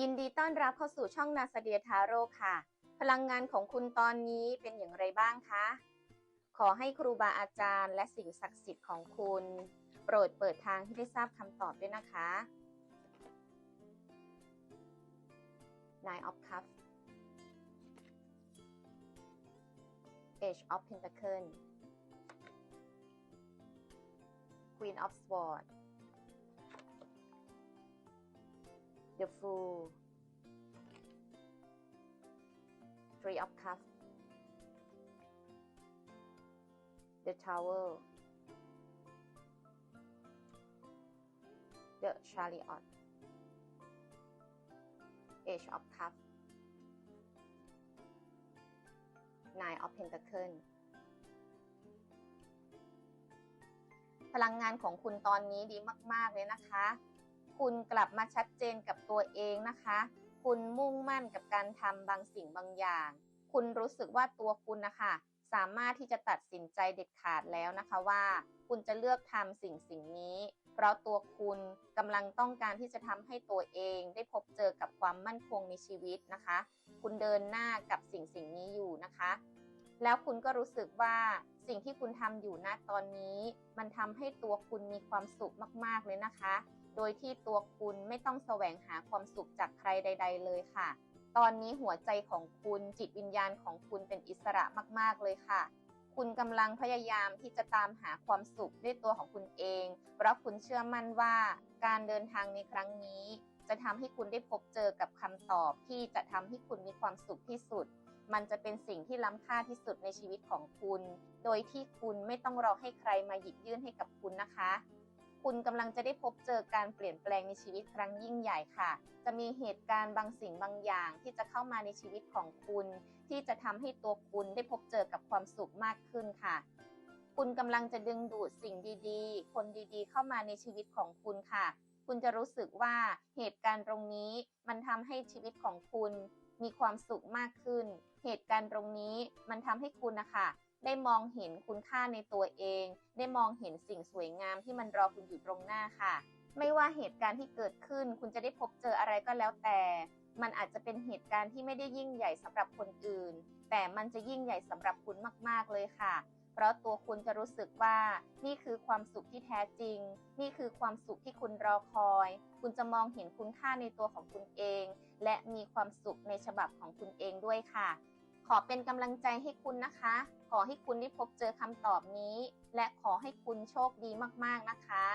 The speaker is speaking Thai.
ยินดีต้อนรับเข้าสู่ช่องนาสเดียทาโร่ค่ะ พลังงานของคุณตอนนี้เป็นอย่างไรบ้างคะ ขอให้ครูบาอาจารย์ และสิ่งศักดิ์สิทธิ์ของคุณ โปรดเปิดทางให้ได้ทราบคำตอบด้วยนะคะ Nine of Cups Age of Pentacle Queen of Swords The Fool Three of Cups The Tower The Chariot Age of Cups Nine of Pentacles พลังงานของคุณตอนนี้ดีมาก ๆ เลยนะคะ คุณกลับมาชัดเจนกับตัวเองนะคะ คุณมุ่งมั่นกับการทำบางสิ่งบางอย่าง คุณรู้สึกว่าตัวคุณนะคะสามารถที่จะตัดสินใจเด็ดขาดแล้วนะคะว่า คุณจะเลือกทำสิ่งสิ่งนี้ เพราะตัวคุณกำลังต้องการที่จะทำให้ตัวเองได้พบเจอกับความมั่นคงในชีวิตนะคะ คุณเดินหน้ากับสิ่งสิ่งนี้อยู่นะคะ แล้วคุณก็รู้สึกว่าสิ่งที่คุณทำอยู่ณตอนนี้ มันทำให้ตัวคุณมีความสุขมากๆเลยนะคะ โดยที่ตัวคุณไม่ต้องแสวงหาความสุขจากใครใด ๆ เลยค่ะ ตอนนี้หัวใจของคุณจิตวิญญาณของคุณเป็นอิสระมาก ๆ เลยค่ะ คุณกำลังพยายามที่จะตามหาความสุขด้วยตัวของคุณเอง เพราะคุณเชื่อมั่นว่าการเดินทางในครั้งนี้ จะทำให้คุณได้พบเจอกับคำตอบที่จะทำให้คุณมีความสุขที่สุดมันจะเป็นสิ่งที่ล้ำค่าที่สุดในชีวิตของคุณ โดยที่คุณไม่ต้องรอให้ใครมาหยิบยื่นให้กับคุณนะคะ คุณกำลังจะได้พบเจอการเปลี่ยนแปลงในชีวิตครั้งยิ่งใหญ่ค่ะ จะมีเหตุการณ์บางสิ่งบางอย่างที่จะเข้ามาในชีวิตของคุณ ที่จะทำให้ตัวคุณได้พบเจอกับความสุขมากขึ้นค่ะ คุณกำลังจะดึงดูดสิ่งดีๆ คนดีๆ เข้ามาในชีวิตของคุณค่ะ คุณจะรู้สึกว่าเหตุการณ์ตรงนี้มันทำให้ชีวิตของคุณ มีความสุขมากขึ้น เหตุการณ์ตรงนี้มันทำให้คุณนะคะ ได้มองเห็นคุณค่าในตัวเอง ได้มองเห็นสิ่งสวยงามที่มันรอคุณอยู่ตรงหน้าค่ะ ไม่ว่าเหตุการณ์ที่เกิดขึ้น คุณจะได้พบเจออะไรก็แล้วแต่ มันอาจจะเป็นเหตุการณ์ที่ไม่ได้ยิ่งใหญ่สำหรับคนอื่น แต่มันจะยิ่งใหญ่สำหรับคุณมาก ๆ เลยค่ะ เพราะตัวคุณจะรู้สึกว่า นี่คือความสุขที่แท้จริง นี่คือความสุขที่คุณรอคอย คุณจะมองเห็นคุณค่าในตัวของคุณเอง และมีความสุขในฉบับของคุณเองด้วยค่ะ ขอเป็นกำลังใจให้คุณนะคะ ขอให้คุณได้พบเจอคำตอบนี้ และขอให้คุณโชคดีมากๆนะคะ